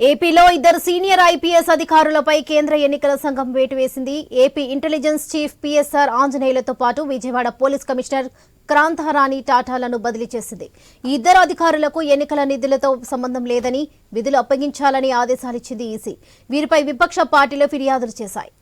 ఏపీలో ఇద్దరు senior IPS అధికారులపై కేంద్ర ఎన్నికల సంఘం వేటు వేసింది. ఏపీ ఇంటెలిజెన్స్ చీఫ్ పీఎస్ఆర్ ఆంజనేయులతో పాటు విజయవాడ పోలీస్ కమిషనర్ క్రాంతారాణి టాటాలను బదిలీ చేసింది. ఇద్దరు అధికారులకు ఎన్నికల నిధులతో సంబంధం లేదని విధులు అప్పగించాలని ఆదేశాలిచ్చింది ఈసీ. వీరిపై విపక్ష పార్టీలు ఫిర్యాదులు చేశాయి.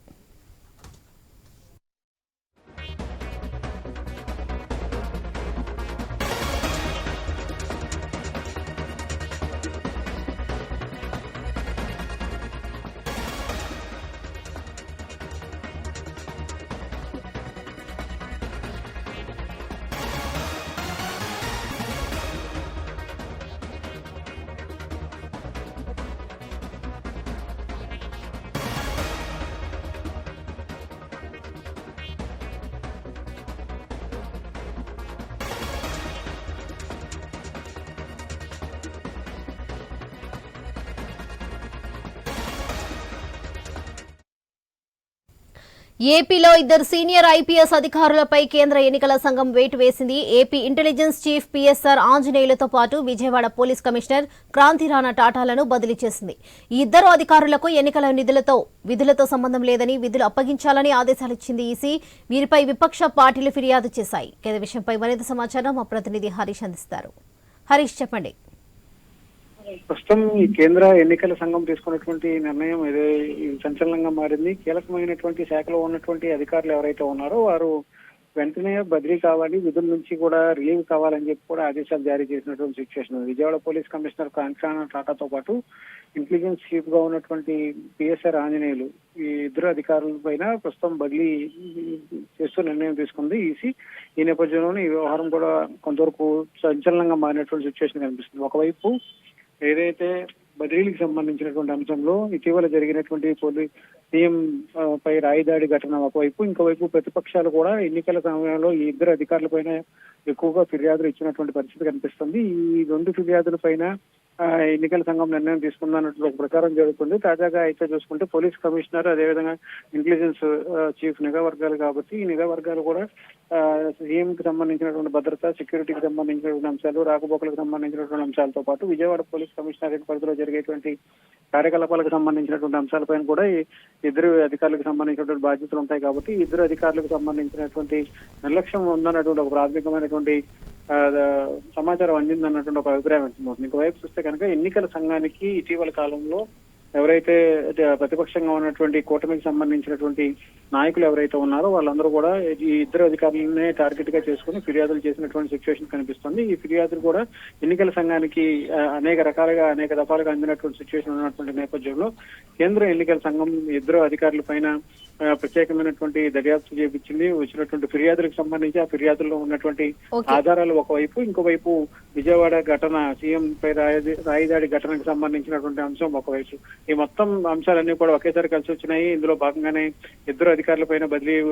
ఏపీలో ఇద్దరు సీనియర్ ఐపీఎస్ అధికారులపై కేంద్ర ఎన్నికల సంఘం వేటు వేసింది. ఏపీ ఇంటెలిజెన్స్ చీఫ్ పీఎస్ఆర్ ఆంజనేయులతో పాటు విజయవాడ పోలీస్ కమిషనర్ క్రాంతిరాణా టాటాలను బదిలీ చేసింది. ఈ ఇద్దరు అధికారులకు ఎన్నికల నిధులతో విధులతో సంబంధం లేదని విధులు అప్పగించాలని ఆదేశాలిచ్చింది ఈసీ. వీరిపై విపక్ష పార్టీలు ఫిర్యాదు చేశాయి. కేంద్ర విషయంపై మరింత సమాచారం మా ప్రతినిధి హరీష్ అందిస్తారు. హరీష్ చెప్పండి. ప్రస్తుతం ఈ కేంద్ర ఎన్నికల సంఘం తీసుకున్నటువంటి నిర్ణయం ఏదో సంచలనంగా మారింది. కీలకమైనటువంటి శాఖలో ఉన్నటువంటి అధికారులు ఎవరైతే ఉన్నారో వారు వెంటనే బదిలీ కావాలి విధుల నుంచి కూడా రిలీవ్ కావాలని చెప్పి కూడా ఆదేశాలు జారీ చేసినటువంటి సిచ్యువేషన్ విజయవాడ పోలీస్ కమిషనర్ కాంక్షాన టాటాతో పాటు ఇంటెలిజెన్స్ చీఫ్గా ఉన్నటువంటి పిఎస్ఆర్ ఆంజనేయులు ఈ ఇద్దరు అధికారుల పైన ప్రస్తుతం బదిలీ చేస్తూ నిర్ణయం తీసుకుంది. ఈసీ ఈ నేపథ్యంలోనే ఈ వ్యవహారం కూడా కొంతవరకు సంచలనంగా మారినటువంటి సిచ్యువేషన్ కనిపిస్తుంది. ఒకవైపు ఏదైతే బదిలీకి సంబంధించినటువంటి అంశంలో ఇటీవల జరిగినటువంటి పోలీ సీఎం పై రాయిదాడి ఘటన ఒకవైపు ఇంకోవైపు ప్రతిపక్షాలు కూడా ఎన్నికల సమయంలో ఈ ఇద్దరు అధికారులపైన ఎక్కువగా ఫిర్యాదులు ఇచ్చినటువంటి పరిస్థితి కనిపిస్తుంది. ఈ రెండు ఫిర్యాదుల పైన ఎన్నికల సంఘం నిర్ణయం తీసుకుందన్నట్లు ఒక ప్రచారం జరుగుతుంది. తాజాగా అయితే చూసుకుంటే పోలీస్ కమిషనర్ అదేవిధంగా ఇంటెలిజెన్స్ చీఫ్ నిఘా వర్గాలు కాబట్టి ఈ నిఘా వర్గాలు కూడా సీఎం కి సంబంధించినటువంటి భద్రత సెక్యూరిటీకి సంబంధించినటువంటి అంశాలు రాకపోకలకు సంబంధించినటువంటి అంశాలతో పాటు విజయవాడ పోలీస్ కమిషనరేట్ పరిధిలో జరిగేటువంటి కార్యకలాపాలకు సంబంధించినటువంటి అంశాలపైన కూడా ఈ ఇద్దరు అధికారులకు సంబంధించినటువంటి బాధ్యతలు ఉంటాయి కాబట్టి ఇద్దరు అధికారులకు సంబంధించినటువంటి నిర్లక్ష్యం ఉందన్నటువంటి ఒక ప్రాథమికమైనటువంటి ఆ, సమాచారం అందిందన్నటువంటి ఒక అభిప్రాయం వ్యక్తమవుతుంది ఇంకోవైపు చూస్తే కనుక ఎన్నికల సంఘానికి ఇటీవల కాలంలో ఎవరైతే ప్రతిపక్షంగా ఉన్నటువంటి కూటమికి సంబంధించినటువంటి నాయకులు ఎవరైతే ఉన్నారో వాళ్ళందరూ కూడా ఈ ఇద్దరు అధికారులనే టార్గెట్గా చేసుకుని ఫిర్యాదులు చేసినటువంటి సిచ్యువేషన్ కనిపిస్తుంది. ఈ ఫిర్యాదులు కూడా ఎన్నికల సంఘానికి అనేక రకాలుగా అనేక దఫాలుగా అందినటువంటి సిచ్యువేషన్ ఉన్నటువంటి నేపథ్యంలో కేంద్ర ఎన్నికల సంఘం ఇద్దరు అధికారుల పైన ప్రత్యేకమైనటువంటి దర్యాప్తు చేపించింది. వచ్చినటువంటి ఫిర్యాదులకు సంబంధించి ఆ ఫిర్యాదుల్లో ఉన్నటువంటి. ఆధారాలు ఒకవైపు ఇంకోవైపు విజయవాడ ఘటన సీఎం పై రాయి- రాయిదాడి ఘటనకు సంబంధించినటువంటి అంశం ఒకవైపు. ఈ మొత్తం అంశాలన్నీ కూడా ఒకేసారి కలిసి వచ్చినాయి. ఇందులో భాగంగానే ఇద్దరు అధికారుల పైన బదిలీ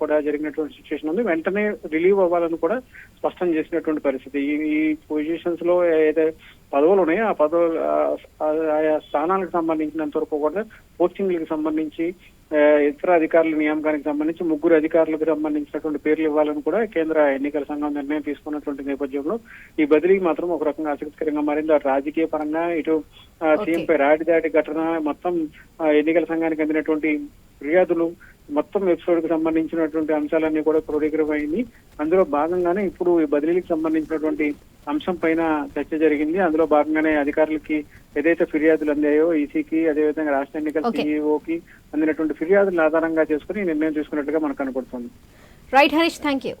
కూడా జరిగినటువంటి సిచ్యువేషన్ ఉంది. వెంటనే రిలీవ్ అవ్వాలని కూడా స్పష్టం చేసినటువంటి పరిస్థితి. ఈ ఈ పొజిషన్స్లో ఏదైతే పదవులు ఉన్నాయో ఆ పదవులు ఆయా స్థానాలకు సంబంధించినంత వరకు కూడా పోస్టింగ్లకు సంబంధించి ఇతర అధికారుల నియామకానికి సంబంధించి ముగ్గురు అధికారులకు సంబంధించినటువంటి పేర్లు ఇవ్వాలని కూడా కేంద్ర ఎన్నికల సంఘం నిర్ణయం తీసుకున్నటువంటి నేపథ్యంలో ఈ బదిలీ మాత్రం ఒక రకంగా ఆసక్తికరంగా మారింది అటు రాజకీయ పరంగా ఇటు ఆ, ఓకే. సీఎం పై రాడి దాడి ఘటన మొత్తం ఎన్నికల సంఘానికి అందినటువంటి ఫిర్యాదులు మొత్తం ఎపిసోడ్కు సంబంధించినటువంటి అంశాలన్నీ కూడా క్రోడీకరమైంది అందులో భాగంగానే ఇప్పుడు ఈ బదిలీకి సంబంధించినటువంటి అంశం పైన చర్చ జరిగింది. అందులో భాగంగానే అధికారులకి ఏదైతే ఫిర్యాదులు అందాయో ఈసీకి అదేవిధంగా రాష్ట్ర ఎన్నికల ఓకే. సీఈఓకి అందినటువంటి ఫిర్యాదులను ఆధారంగా చేసుకుని నిర్ణయం తీసుకున్నట్టుగా మనకు కనపడుతుంది. Right Harish thank you